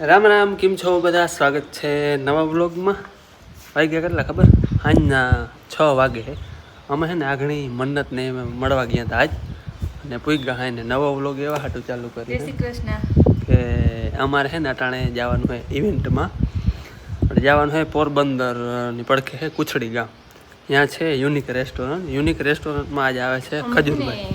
રામ રામ કેમ છો બધા? સ્વાગત છે નવા વ્લોગમાં. વાગ્યા કેટલા ખબર? આજના છ વાગે. અમે છે ને આગણી મન્નતને મળવા ગયા હતા આજ. અને પૂગ્યા હા ને નવો વ્લોગ એવા હાટું ચાલુ કરી કે અમારે છે ને અટાણે જવાનું હોય ઇવેન્ટમાં. જવાનું હોય પોરબંદરની પડખે છે કુછડી ગામ. ત્યાં છે યુનિક રેસ્ટોરન્ટ. યુનિક રેસ્ટોરન્ટમાં આજ આવે છે ખજૂરભાઈ.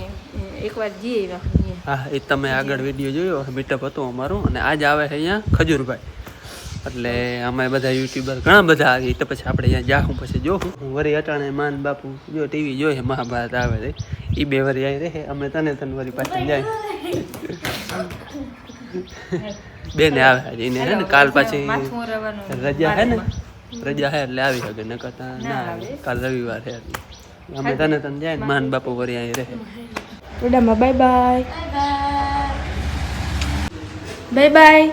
એકવાર જઈએ એવા હા એ તમે આગળ વીડિયો જોયો મીટઅપ હતું અમારું અને આજ આવે છે અહીંયા ખજૂરભાઈ. એટલે અમે બધા યુટ્યુબર ઘણા બધા આવી તો પછી આપણે અહીંયા જાહું પછી જોઉં હું વરી અટાણે માન બાપુ જો ટીવી જોઈએ મહાભારત આવે છે. એ બે વરી આવી રહે અમે તને તને વરી પાછી જાય. બેને આવે આજે એને હે ને કાલ પાછી રજા હે ને? રજા હે એટલે આવી શકે ન કરતા ના આવે. કાલ રવિવાર હે અમે તને તને જાય માન બાપુ વરી અહીં રહે. ટોડામાં બાય બાય બાય બાય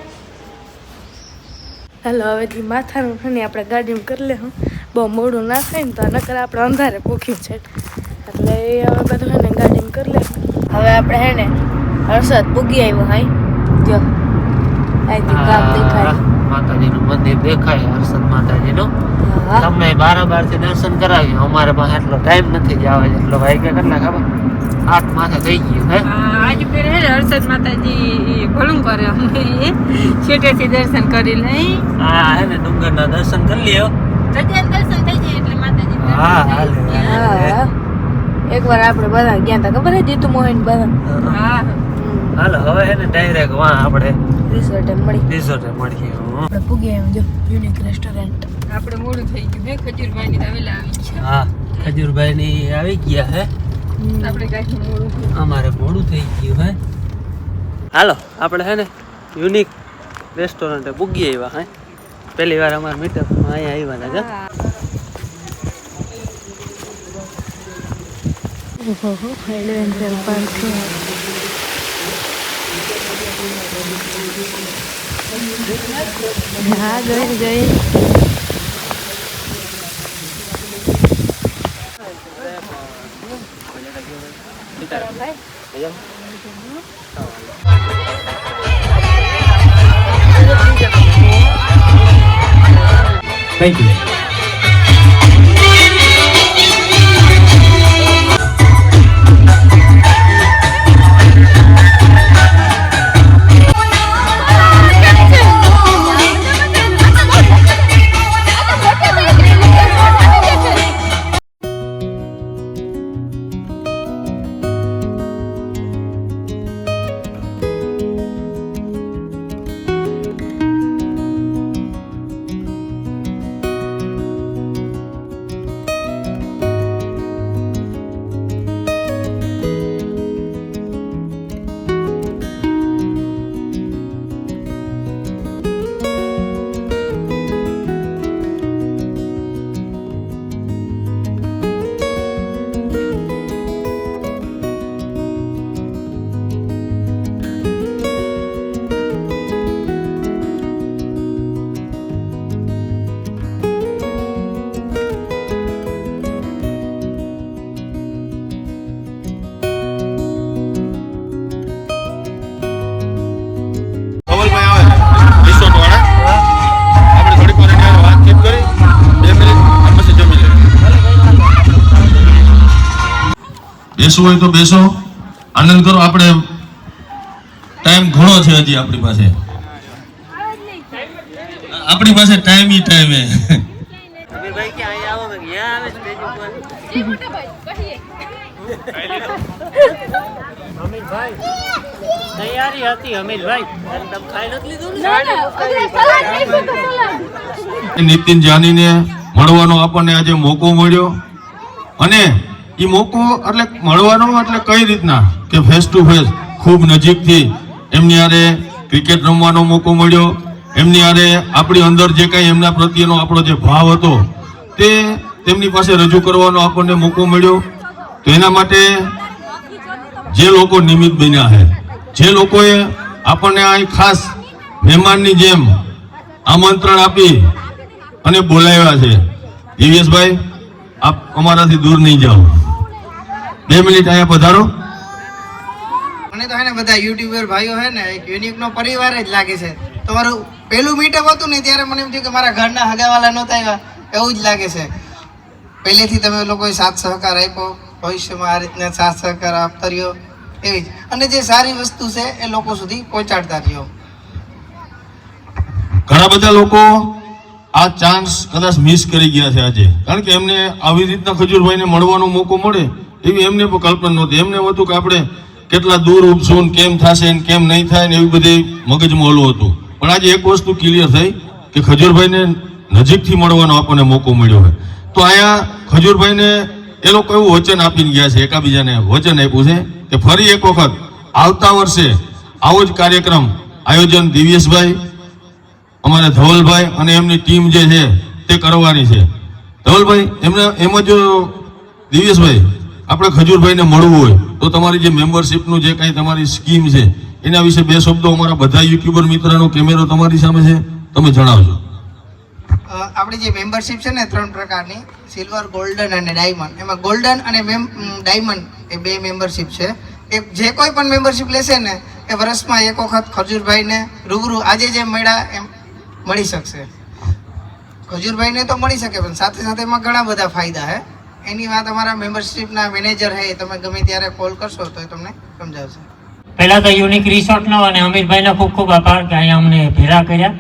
હાલો હવેથી માથાનું ને આપણે ગાડીમાં કરી લે બહુ મોડું ના થાય ને તો નકર આપણે અંધારે ભૂખ્યું છે. એટલે એ હવે બધું હેને ને ગાડીમાં કરી લે. હવે આપણે હેને હર્ષદ પૂગી આવ્યો હાઈ જો. અહીંથી દેખાય. માતાજીનું મંદિર દેખાય હર્ષદ માતાજીનું. તમે બારોબારથી દર્શન કરાવ્યું અમારે પાસે એટલો ટાઈમ નથી જવા એટલો કે કેટલા ખબર આઠ માથે થઈ ગયું હે. આજ ફેર હે હર્ષદ માતાજી ભલું કરે અમે છેટેથી દર્શન કરી લઈ. હા હે ને ડુંગરના દર્શન કરી લ્યો. રજા દર્શન થઈ જાય એટલે માતાજી હા. હા એકવાર આપણે બધા ગયા હતા ખબર હે? જીતુ મોહન બધા? હા હાલો હવે હે ને ડાયરેક્ટ વા આપણે રિસોર્ટ એમ મળી. રિસોર્ટે મળી હં. આપણે પૂગે એમ જો યુનિક રેસ્ટોરન્ટ આપણે મોડું થઈ ગયું. મેં ખજૂરભાઈ ની વેલા આવી છે. હા ખજૂરભાઈ ની આવી ગયા હે. અમારે મોડું થઈ ગયું, હે? હાલો, આપણે હે ને યુનિક રેસ્ટોરન્ટે પૂગી આવ્યા, હે? પહેલી વાર અમારા મીટઅપમાં અહીંયા આવ્યા હતા એડવેન્ચર પાર્ક હા, જોઈ જોઈ. બેસવું હોય તો બેસો. આનંદ કરો, આપણે ટાઈમ ઘણો છે હજી આપણી પાસે. આપણી પાસે ટાઈમ ઈ ટાઈમ તૈયારી હતી ને નીતિન જાનીને મળવાનો આપણને આજે મોકો મળ્યો. અને એ મોકો એટલે મળવાનો એટલે કઈ રીતના? કે ફેસ ટુ ફેસ ખૂબ નજીકથી. એમની હારે ક્રિકેટ રમવાનો મોકો મળ્યો. એમની હારે આપણી અંદર જે કાંઈ એમના પ્રત્યેનો આપણો જે ભાવ હતો, તે તેમની પાસે રજૂ કરવાનો આપણને મોકો મળ્યો. તો એના માટે જે લોકો નિમિત્ત બન્યા છે, જે લોકોએ આપણને આ ખાસ મહેમાનની જેમ આમંત્રણ આપી અને બોલાવ્યા છે. દિવ્યેશભાઈ, આપ અમારાથી દૂર નહીં જાઓ. બે મિનિટ અહીંયા પધારો. મને તો હે ને બધા યુટ્યુબર ભાઈઓ હે ને એક યુનિકનો પરિવાર જ લાગે છે. તમારું પેલું મીટઅપ હતું ને ત્યારે મને એમ થયું કે મારા ઘરના હગાવાલા નહોતા આવ્યા. એવું જ લાગે છે. પહેલેથી તમે લોકોએ સાથ સહકાર આપ્યો ભવિષ્યમાં આ રીતના સાથ સહકાર આપતા રહ્યો. એવી જ. અને જે સારી વસ્તુ છે એ લોકો સુધી પહોંચાડતા રહ્યો. ઘણા બધા લોકો આ ચાન્સ કદાચ મિસ કરી ગયા છે આજે. કારણ કે એમને આવી રીતના ખજૂરભાઈને મળવાનો મોકો મળે, એવી એમને પણ કલ્પના નહોતી. એમને હતું કે આપણે કેટલા દૂર ઉપશું ને કેમ થશે ને કેમ નહીં થાય ને એવી બધી મગજમાં ઓલું હતું. પણ આજે એક વસ્તુ ક્લિયર થઈ કે ખજૂરભાઈને નજીકથી મળવાનો આપણને મોકો મળ્યો હોય તો અહીંયા ખજૂરભાઈને એ લોકો એવું વચન આપીને ગયા છે, એકાબીજાને વચન આપ્યું છે કે ફરી એક વખત આવતા વર્ષે આવો જ કાર્યક્રમ આયોજન દિવ્યેશભાઈ અમારા ધવલભાઈ અને એમની ટીમ જે છે, તે કરવાની છે. ધવલભાઈ, એમને એમ જ દિવ્યેશભાઈ, આપણે ખજૂરભાઈને મળવું હોય, તો તમારી જે મેમ્બરશિપનું જે કાંઈ તમારી સ્કીમ છે, એના વિશે બે શબ્દો અમારા બધા યુટ્યુબર મિત્રનો કેમેરો તમારી સામે છે, તમે જણાવજો. આપણી જે મેમ્બરશિપ છે ને ત્રણ પ્રકારની સિલ્વર ગોલ્ડન અને ડાયમંડ એમાં ગોલ્ડન અને ડાયમંડ એ બે મેમ્બરશિપ છે. એ જે કોઈ પણ મેમ્બરશીપ લેશે ને, એ વર્ષમાં એક વખત ખજૂરભાઈને રૂબરૂ આજે જે મળ્યા, એમ મળી શકશે. ખજૂરભાઈને તો મળી શકે, પણ સાથે સાથે એમાં ઘણા બધા ફાયદા છે એની વાત અમારા મેમ્બરશિપના મેનેજર એ તમે ગમે ત્યારે કોલ કરશો તો એ તમને સમજાવશે. પહેલાં તો યુનિક રિસોર્ટનો અને અમીરભાઈનો ખૂબ ખૂબ આભાર કે અહીંયા અમને ભેરા કર્યા.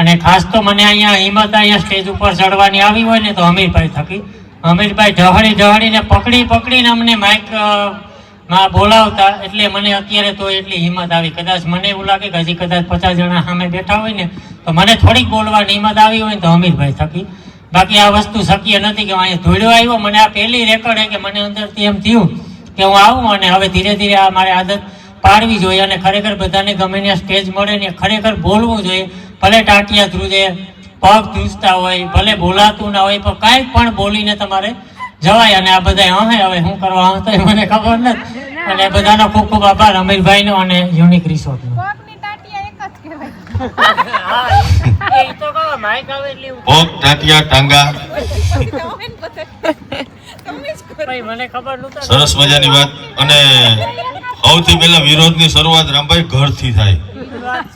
અને ખાસ તો મને અહીંયા હિંમત અહીંયા સ્ટેજ ઉપર ચડવાની આવી હોય ને તો અમીરભાઈ થકી. અમીરભાઈ ઢહળી ઢહળીને પકડી પકડીને અમને માઇક માં બોલાવતા એટલે મને અત્યારે તો એટલી હિંમત આવી. કદાચ મને એવું લાગે કે હજી કદાચ પચાસ જણા સામે બેઠા હોય ને, તો મને થોડીક બોલવાની હિંમત આવી હોય ને તો અમીરભાઈ થકી. બાકી આ વસ્તુ શક્ય નથી કે અહીંયા ધોળ્યો આવ્યો, મને આ પહેલી રેકોર્ડ છે કે મને અંદરથી એમ થયું કે હું આવું અને હવે ધીરે ધીરે આ મારે આદત પાડવી જોઈએ અને ખરેખર બધાને ગમે ત્યાં સ્ટેજ મળે ને ખરેખર બોલવું જોઈએ. ભલે ટાંટિયા ધ્રુજે, પગ ધ્રુજતા હોય, ભલે બોલાતું ના હોય, પણ કાંઈ પણ બોલીને તમારે જવાય અને આ બધા હે હવે શું કરવા હા તો મને ખબર નથી. અને બધાનો ખૂબ ખૂબ આભાર અમીરભાઈનો અને યુનિક રિસોર્ટનો. પગ ટાટિયા ટાંગા. મને ખબર નહોતું. સરસ મજાની વાત. અને સૌથી પહેલા વિરોધની શરૂઆત રામભાઈ ઘરથી થાય.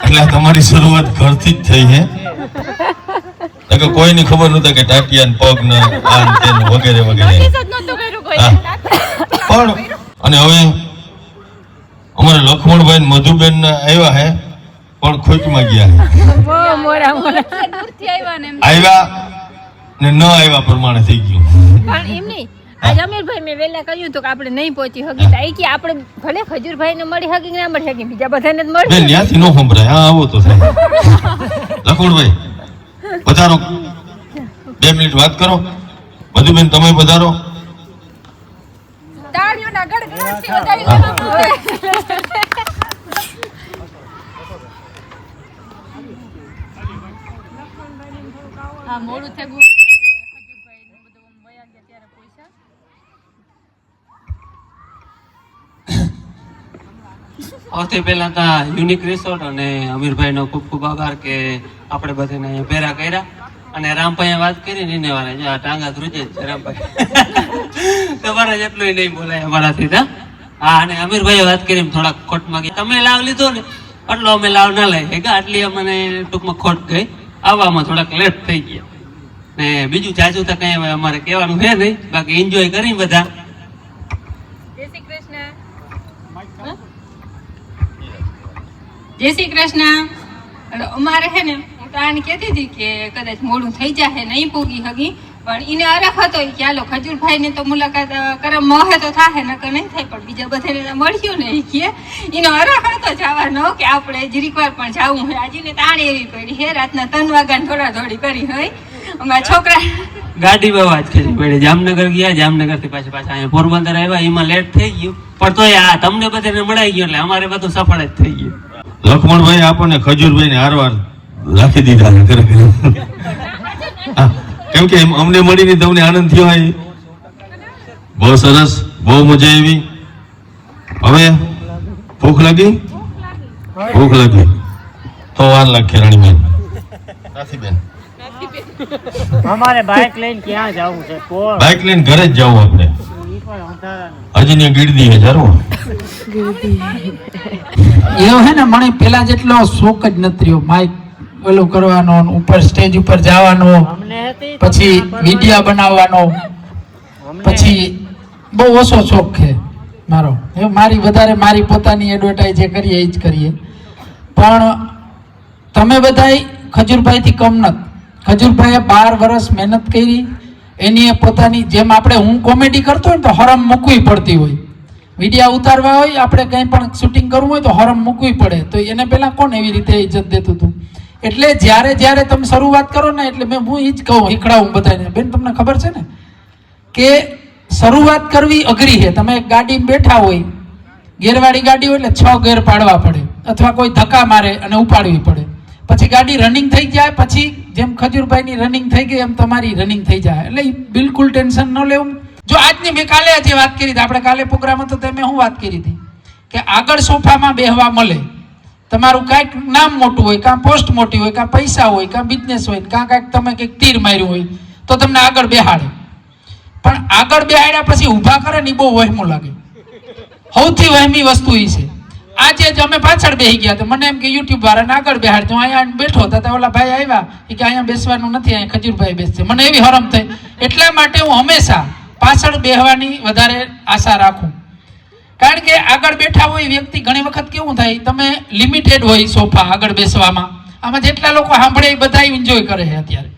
એટલે તમારી શરૂઆત ઘરથી જ થઈ છે કે કોઈની ખબર નહોતા કે ટાટિયા ને પગ ને આ ને વગેરે વગેરે. હા. પણ અને હવે અમારે લખમણભાઈ મધુબેન આવ્યા હે પણ ખોચમાં ગયા આવ્યા ને ન આવ્યા પ્રમાણે થઈ ગયું. પણ એમ નહીં. આજ અમીરભાઈ મેં વહેલા કહ્યું હતું કે આપણે નહીં પહોંચી હકી તો કે આપણે ભલે ખજૂરભાઈ ને મળી હકી ના મળી હકી બીજા બધાને જ મળી ત્યાંથી નો સંભળાય. હા આવો તો થાય. લખમણભાઈ પધારો. બે મિનિટ વાત કરો. મધુબેન તમે પધારો. ગડગડાટથી વધાવી લેવાનું. હા મોડું થઈ ગયું. ખજૂરભાઈ ને બધું વયા ગયા ત્યારે પૈસા સૌથી પહેલા તો યુનિક રિસોર્ટ અને અમીરભાઈનો ખૂબ ખૂબ આભાર કે આપણે બધાને અહીંયા ભેરા કર્યા. અને રામભાઈએ વાત કરી ને એને વાળા આ ટાંગા ધ્રુજે રામભાઈ. તમારે જેટલું નહીં બોલાય અમારાથી તા હા, અને અમીરભાઈએ વાત કરી થોડાક ખોટમાં ગયા. તમે લાવ લીધો ને એટલો અમે લાવ ના લઈ કે? આટલી અમને ટૂંકમાં ખોટ ગઈ. આવવામાં થોડાક લેટ થઈ ગયા. ને બીજું જાજુ તો કઈ અમારે કહેવાનું છે નહીં. બાકી એન્જોય કરી બધા. જય શ્રી કૃષ્ણ. જય શ્રી કૃષ્ણ. અમારે છે ને, હું તો આને કહેતી હતી કે કદાચ મોડું થઈ જશે નહીં પૂગી હગી. પણ એને અરખ હતો કે ચાલો ખજૂરભાઈ ને તો મુલાકાત કરમ મોહે તો થાય નકર નહીં થાય પણ બીજા બધાને તો મળ્યું ને ઈ કે. એનો અરખ હતો જવાનો કે આપણે જરીક વાર પણ જાવું હોય. આજે ને તાણ એવી પડી હે રાતના ત્રણ વાગ્યા થોડા થોડી કરી હોય. અમારા છોકરા ગાડી બહુ વાત કરી પડે. જામનગર ગયા જામનગરથી પાછા પાછા અહીંયા પોરબંદર આવ્યા. એમાં લેટ થઈ ગયું. પણ તોય આ તમને બધાને મળાઈ ગયું એટલે અમારે બધું સફળ જ થઈ ગયું. લખમણભાઈ આપણને ખજૂરભાઈ ને હારવાર રાખી દીધા કેમ કે અમને મળીને તમને આનંદ થયો હોય? બહુ સરસ બહુ મજા આવી. હવે ભૂખ લાગી? ભૂખ લાગી. તો વાર લાગે રાણીબેન. બેન અમારે બાઇક લઈને ક્યાં જવું છે? બાઇક લઈને ઘરે જ જવું આપણે. હજી ને ગીરદી હે એવો હે ને મને પેલા જેટલો શોખ જ નથી રહ્યો. માઇક ઓલું કરવાનો ઉપર સ્ટેજ ઉપર જવાનો પછી વિડિયા બનાવવાનો. પછી બહુ ઓછો શોખ છે મારો. એ મારી વધારે મારી પોતાની એડવર્ટાઇઝ જે કરીએ એ જ કરીએ. પણ તમે બધાય ખજૂરભાઈથી કમ નત. ખજૂરભાઈએ બાર વર્ષ મહેનત કરી એની પોતાની જેમ આપણે હું કોમેડી કરતો હોય ને તો હરમ મૂકવી પડતી હોય. મીડિયા ઉતારવા હોય આપણે કંઈ પણ શૂટિંગ કરવું હોય તો હરમ મૂકવી પડે. તો એને પહેલાં કોણ એવી રીતે ઇજ્જત દેતું હતું એટલે જ્યારે જ્યારે તમે શરૂઆત કરો ને એટલે મેં હું એ જ કહું શીખડાવું બધાને બેન, તમને ખબર છે ને કે શરૂઆત કરવી અઘરી છે. તમે ગાડી બેઠા હોય, ગેરવાળી ગાડી હોય એટલે છ ગેર પાડવા પડે અથવા કોઈ ધક્કા મારે અને ઉપાડવી પડે. પછી ગાડી રનિંગ થઈ જાય, પછી જેમ ખજૂરભાઈની રનિંગ થઈ ગઈ એમ તમારી રનિંગ થઈ જાય. એટલે બિલકુલ ટેન્શન ન લેવું. જો આજની મેં કાલે જે વાત કરી હતી. આપણે કાલે પ્રોગ્રામ હતો તેમાં હું વાત કરી હતી કે આગળ સોફામાં બેહવા મળે. તમારું કાંઈક નામ મોટું હોય, કાં પોસ્ટ મોટી હોય, કાં પૈસા હોય, કાં બિઝનેસ હોય કાં કાંઈક તમે કંઈક તીર માર્યું હોય, તો તમને આગળ બેહાડે. પણ આગળ બેહાડ્યા પછી ઊભા કરે ને એ બહુ વહેમું લાગે. સૌથી વહેમી વસ્તુ એ છે. આજે જ અમે પાછળ બેસી ગયા તો મને એમ કે યુટ્યુબ વાળાને આગળ બેહાડ હું અહીંયા બેઠો હતા, તો ઓલા ભાઈ આવ્યા એ કે અહીંયા બેસવાનું નથી, અહીંયા ખજૂરભાઈ બેસશે. મને એવી હરમ થઈ. એટલા માટે હું હંમેશા પાછળ બેહવાની વધારે આશા રાખું. કારણ કે આગળ બેઠા હોય વ્યક્તિ ઘણી વખત કેવું થાય, તમે લિમિટેડ હોય સોફા આગળ બેસવામાં. આમાં જેટલા લોકો સાંભળે એ બધા એન્જોય કરે છે અત્યારે.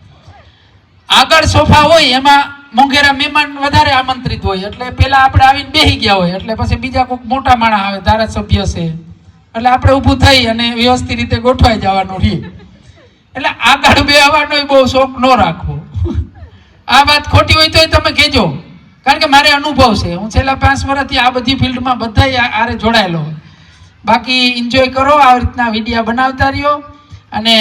આગળ સોફા હોય, એમાં મોંઘેરા મહેમાન વધારે આમંત્રિત હોય, એટલે પેલા આપણે આવીને બેસી ગયા હોય, એટલે પછી બીજા કોઈક મોટા માણસ આવે, ધારાસભ્ય છે. એટલે આપણે ઊભું થઈ અને વ્યવસ્થિત રીતે ગોઠવાઈ જવાનું રહે. એટલે આગળ બેહવાનો બહુ શોખ ન રાખવો. આ વાત ખોટી હોય તો તમે કહેજો. કારણ કે મારે અનુભવ છે. હું છેલ્લા પાંચ વર્ષથી આ બધી ફિલ્ડમાં બધા આરે જોડાયેલો બાકી એન્જોય કરો આ રીતના વિડીયા બનાવતા રહ્યો અને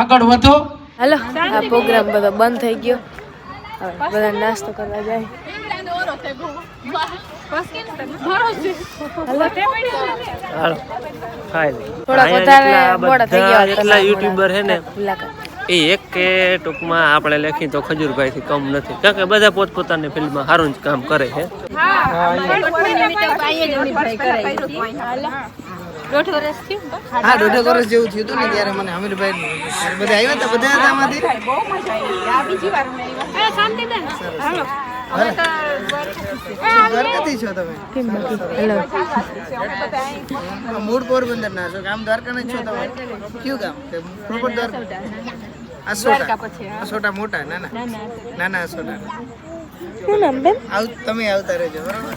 આગળ વધો. હાલો આ પ્રોગ્રામ બધો બંધ થઈ ગયો. બધા નાસ્તો કરવા જાય. હાલો થોડા અહીંયા વધારે મોડા થઈ ગયા એટલા યુટ્યુબર છે ને. મુલાકાત. એ એક કે ટૂંકમાં આપણે લખી તો ખજૂરભાઈ થી કમ નથી. કારણ કે બધા પોતપોતાની ફિલ્ડમાં સારું જ કામ કરે છે. દોઢ વર્ષ થયું હા દોઢેક વર્ષ જેવું થયું હતું ને ત્યારે મને અમીરભાઈ બધા આવ્યા હતા બધા હતા આમાંથી? દ્વારકાથી છો તમે? કેમ બાકી હેલો મૂળ પોરબંદર ના છો કે દ્વારકા જ છો તમે? કયું ગામ? પ્રોપર દ્વારકા? અસોટા. છોટા મોટા ના ના અસોટા. શું નામ બેન? આવ તમે આવતા રહેજો બરાબર?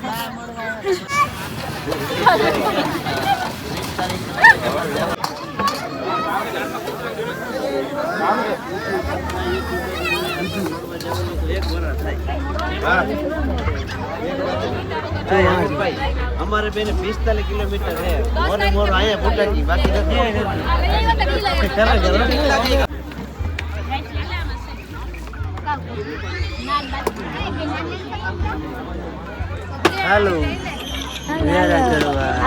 અમારે બેને પિસ્તાલીસ કિલોમીટર છે. મોરે મોર અહીંયા ફૂટાકી બાકી નથી. હાલો.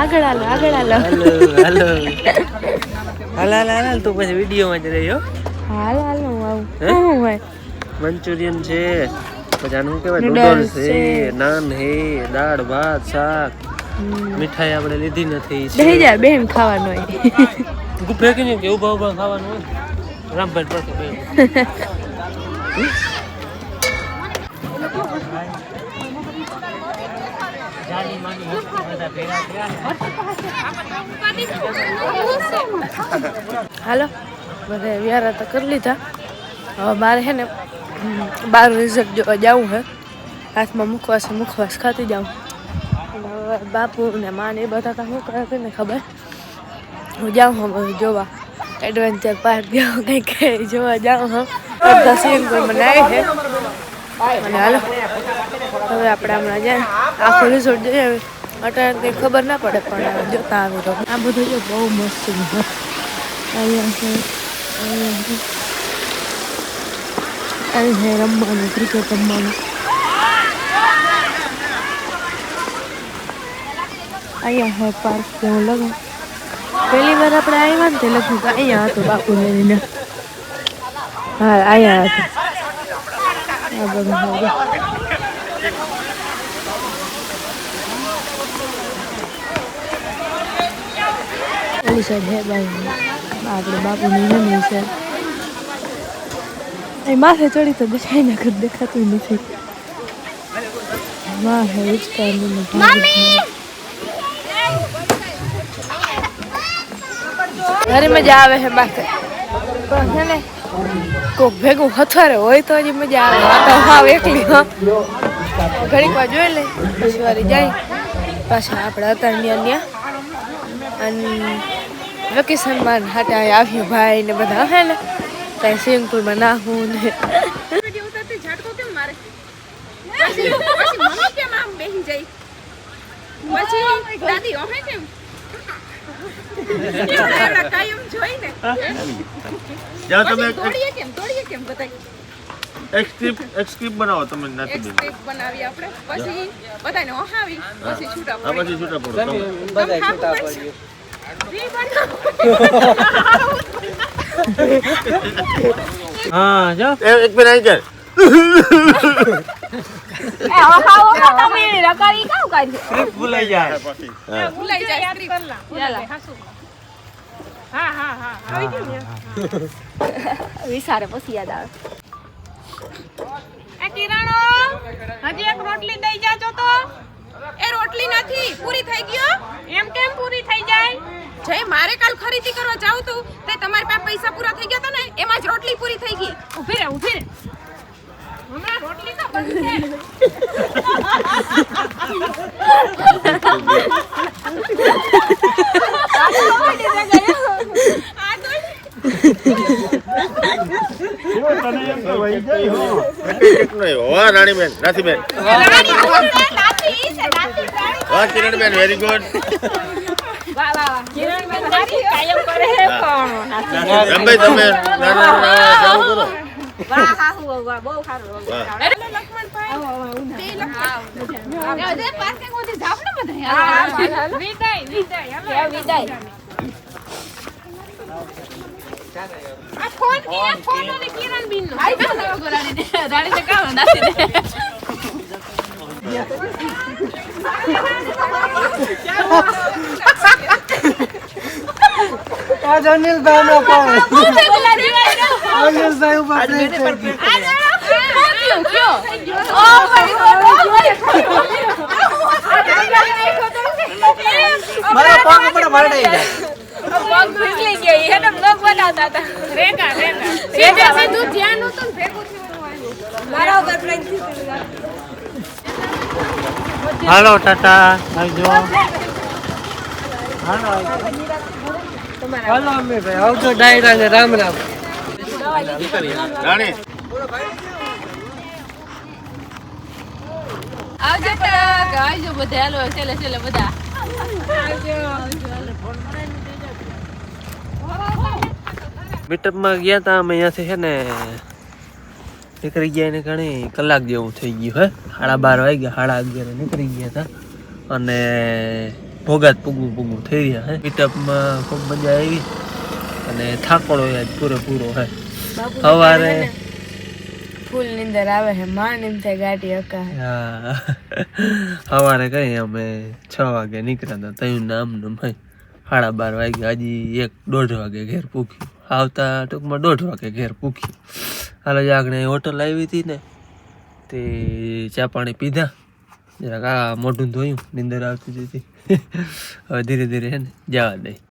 આગળ હાલો આગળ હાલો. હાલો હાલો. હાલ હાલ તું પછી વિડીયોમાં જ રહ્યો હાલ હાલ હું આવું. હું? હોય. મંચુરિયન છે. પછી આનું શું કહેવાય? નૂડલ્સ છે. નાન હે દાળ ભાત શાક. મીઠાઈ આપણે લીધી નથી બેહી જાય બેન ખાવાનું હોય. ગુફે કે ઊભા ઊભા ખાવાનું હોય? રામભાઈ પાસે હાલો, બધે વ્યારા તો કરી લીધા. હવે મારે છે ને બાર રિઝલ્ટ જોવા જવું છે. હાથમાં મુખવાસ મુખવાસ ખાતી જાઉં. હવે બાપુ ને મા ને એ બધા તો શું કરે છે ને ખબર? હું જાઉં હું જોવા. એડવેન્ચર પાર્ક જાઉં કંઈક જોવા જાઉં હું બધા સીન કોઈ મને આવી છે. અને હાલો, હવે આપણે હમણાં જાય આખો રિઝોર્ટ જોઈએ હવે. અત્યારે કંઈ ખબર ના પડે પણ જોતા આવી તો આ બધું જો બહુ મસ્ત અહીંયા છે રમવાનું, ક્રિકેટ રમવાનું. અહીંયા હોય પાર્ક જેવું લગે પહેલી વાર આપણે આવ્યા ને તે લખ્યું કે અહીંયા હતું બાપુ લઈને. હા, અહીંયા હતું છે જો. ઓલી સાઈડ હે બાઈ આપણે બાપુની જમીન છે. એ માથે ચડી તો દેખાય ના કર દેખાતું નથી. વાહ હે ઉચકાનું મમ્મી! ઘરે મજા આવે છે બાકે પણ છે ને કોક ભેગું હથવારે હોય તો હજી મજા આવે. આ તો હાવ એકલી હા. ઘડીક વાર જોઈ લે પછી વારી જાય. પાછા આપણે હતા અન્ય અને વેકેશનમાં હાટે આવ્યું ભાઈ ને બધા હે ને? ત્યાં સ્વિમિંગ પુલમાં નાહવું ને જ્યાં? તમે એક સ્ક્રિપ્ટ એક સ્ક્રિપ્ટ બનાવો તમે નથી બેન. બનાવી આપણે. પછી બધાને ઓહાવી પછી છૂટા આ પછી છૂટા પડો. હા જો. એ- એક બેન આવી જાય ભૂલાઈ જાય. પછી. ભૂલાઈ જાય સ્ક્રિપ્ટ. વિસારે પછી યાદ આવે. એ કિરાણો હજી એક રોટલી દઈ જાજો તો. એ રોટલી નથી પૂરી થઈ ગયો? એમ કેમ પૂરી થઈ જાય? જય મારે કાલ ખરીદી કરવા જાવ તું તે તમારી પાસે પૈસા પૂરા થઈ ગયા હતા ને એમાં જ રોટલી પૂરી થઈ ગઈ. ઊભી રહે ઊભી રહે હમણાં રોટલી તો નહીં. વાહ રાણીબેન નાથીબેન રાણી પૂરી રહે, નાથી છે, નાથી રાણી. વાહ કિરણબેન વેરી ગુડ વાહ, વાહ. કિરણબેન નાથી કાયમ કરે પણ. રમભાઈ તમે નાના નાના ચાલુ કરો વાહ, હા, હું, વાહ, બહુ સારું. વાહ. અરે, લક્ષ્મણભાઈ. બે લક્ષ્મણ. હવે દે, પાર્કિંગ સુધી જાવ ને બધા. વિદાય, વિદાય, હવે વિદાય. આ ફોન કે આ ફોન અને રાડી રાણીને કામ નાસી દે. હું છે પેલા દિવાળીનો? આ જાણો? કયો, કયો? ઓ, મારી God, ઓ, મારી પગ ફીસલી ગયો, એને vlog બનાવતા હતા. સીધે સીધું ધ્યાન નહોતું ને ભેગું થયું મારા ઉપર prank થયું. હાલો ટાટા. આવજો. રાણી. આવજો પરાગ, આવજો બધા. હાલો છેલ્લે છેલ્લે બધા. મીટઅપમાં ગયા તા અમે અહીંયાથી છે ને નીકળી ગયા એને ઘણી કલાક જેવું થઈ ગયું હે. સાડા બાર વાગ્યા સાડા અગિયાર નીકળી ગયા હતા. અને ભોગાત પૂગવું પૂગવું થઈ ગયા હે. પીટઅપમાં ખૂબ મજા આવી. અને થાકોડો યાદ પૂરેપૂરો હે. સવારે ફૂલ નીંદર આવે માં ગાડી હકા હા. સવારે કઈ અમે છ વાગે નીકળ્યા હતા. તયું નામ નમ હે સાડા બાર વાગ્યા. હજી એક દોઢ વાગે ઘેર પૂખ્યું આવતા ટૂંકમાં દોઢ વાગે ઘેર પૂખ્યું હાલ જ આગળ હોટલ આવી હતી ને, તે ચા પાણી પીધા. જરાક આ મોઢું ધોયું, નીંદર આવતી હતી. હવે ધીરે ધીરે હે ને જવા દઈ